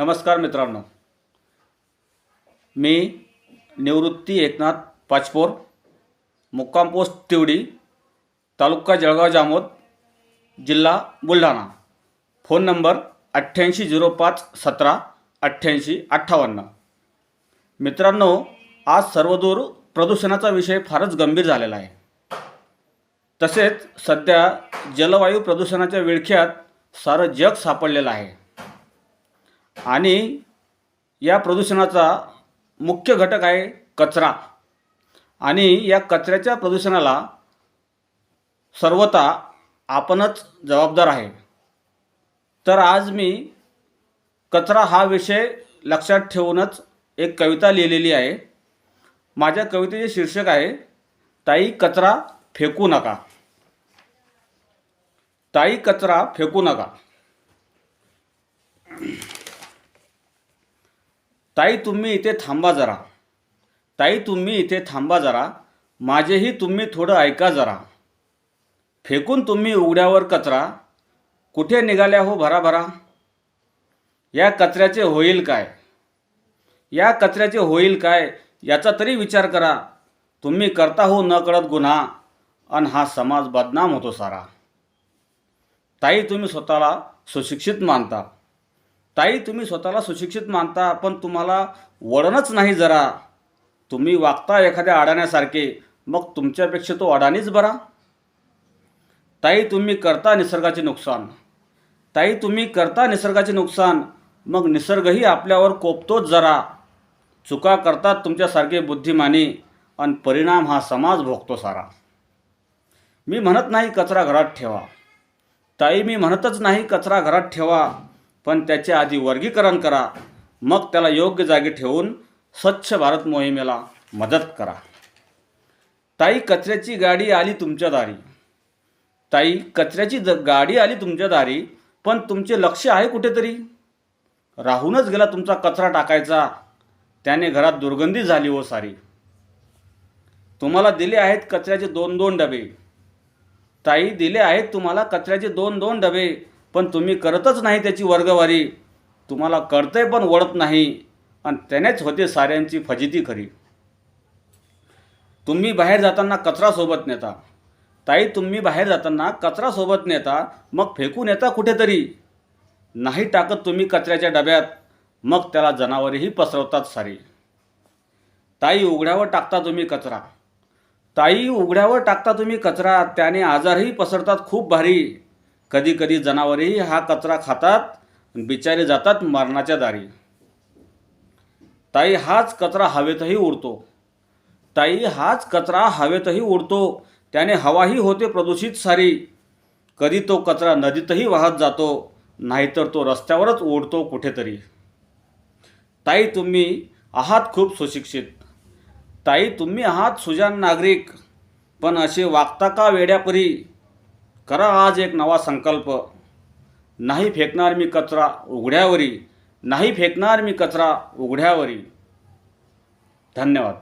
नमस्कार मित्रांनो. मी निवृत्ती एकनाथ पाचपोर मुक्काम पोस्ट तिवडी तालुका जळगाव जामोद जिल्हा बुलढाणा. फोन नंबर अठ्ठ्याऐंशी झिरो पाच सतरा अठ्ठ्याऐंशी अठ्ठावन्न. मित्रांनो आज सर्वदूर प्रदूषणाचा विषय फारच गंभीर झालेला आहे. तसेच सध्या जलवायू प्रदूषणाच्या विळख्यात सारं जग सापडलेलं आहे. आणि या प्रदूषणाचा मुख्य घटक आहे कचरा. आणि या कचऱ्याच्या प्रदूषणाला सर्वता आपणच जबाबदार आहे. तर आज मी कचरा हा विषय लक्षात ठेवूनच एक कविता लिहिलेली आहे. माझ्या कवितेचे शीर्षक आहे ताई कचरा फेकू नका. ताई कचरा फेकू नका. ताई तुम्ही इथे थांबा जरा. ताई तुम्ही इथे थांबा जरा. माझेही तुम्ही थोडं ऐका जरा. फेकून तुम्ही उघड्यावर कचरा. कुठे निघाल्या हो भराभरा या कचऱ्याचे होईल काय? या कचऱ्याचे होईल काय? याचा तरी विचार करा. तुम्ही करता हो न कळत गुन्हा. अन हा समाज बदनाम होतो सारा. ताई तुम्ही स्वतःला सुशिक्षित मानता. ताई तुम्ही स्वतःला सुशिक्षित मानता पण तुम्हाला वळणच नाही जरा. तुम्ही वागता एखाद्या अडाण्यासारखे मग तुमच्यापेक्षा तो अडाणीच बरा. ताई तुम्ही करता निसर्गाचे नुकसान. ताई तुम्ही करता निसर्गाचे नुकसान मग निसर्गही आपल्यावर कोपतोच जरा. चुका करतात तुमच्यासारखे बुद्धिमानी आणि परिणाम हा समाज भोगतो सारा. मी म्हणत नाही कचरा घरात ठेवा. ताई मी म्हणतच नाही कचरा घरात ठेवा. पण त्याचे आधी वर्गीकरण करा. मग त्याला योग्य जागी ठेवून स्वच्छ भारत मोहिमेला मदत करा. ताई कचऱ्याची गाडी आली तुमच्या दारी. ताई कचऱ्याची ज गाडी आली तुमच्या दारी पण तुमचे लक्ष आहे कुठेतरी? राहूनच गेला तुमचा कचरा टाकायचा. त्याने घरात दुर्गंधी झाली हो सारी. तुम्हाला दिले आहेत कचऱ्याचे दोन दोन डबे. ताई दिले आहेत तुम्हाला कचऱ्याचे दोन दोन डबे. पण तुम्ही करतच नाही त्याची वर्गवारी. तुम्हाला कळतंय पण वळत नाही. आणि त्यानेच होते साऱ्यांची फजिती खरी. तुम्ही बाहेर जाताना कचरा सोबत नेता. ताई तुम्ही बाहेर जाताना कचरा सोबत नेता. मग फेकून येता कुठेतरी. नाही टाकत तुम्ही कचऱ्याच्या डब्यात. मग त्याला जनावरेही पसरवतात सारी. ताई उघड्यावर टाकता तुम्ही कचरा. ताई उघड्यावर टाकता तुम्ही कचरा. त्याने आजारही पसरतात खूप भारी. कधी कधी जनावरेही हा कचरा खातात बिचारे जातात मरणाच्या दारी. ताई हाच कचरा हवेतही उडतो. ताई हाच कचरा हवेतही उडतो. त्याने हवाही होते प्रदूषित सारी. कधी तो कचरा नदीतही वाहत जातो नाहीतर तो रस्त्यावरच ओढतो कुठेतरी. ताई तुम्ही आहात खूप सुशिक्षित. ताई तुम्ही आहात सुजान नागरिक. पण असे वागता का वेड्यापरी? करा आज एक नवा संकल्प. नाही फेकणार मी कचरा उघड्यावरी. नाही फेकणार मी कचरा उघड्यावरी. धन्यवाद.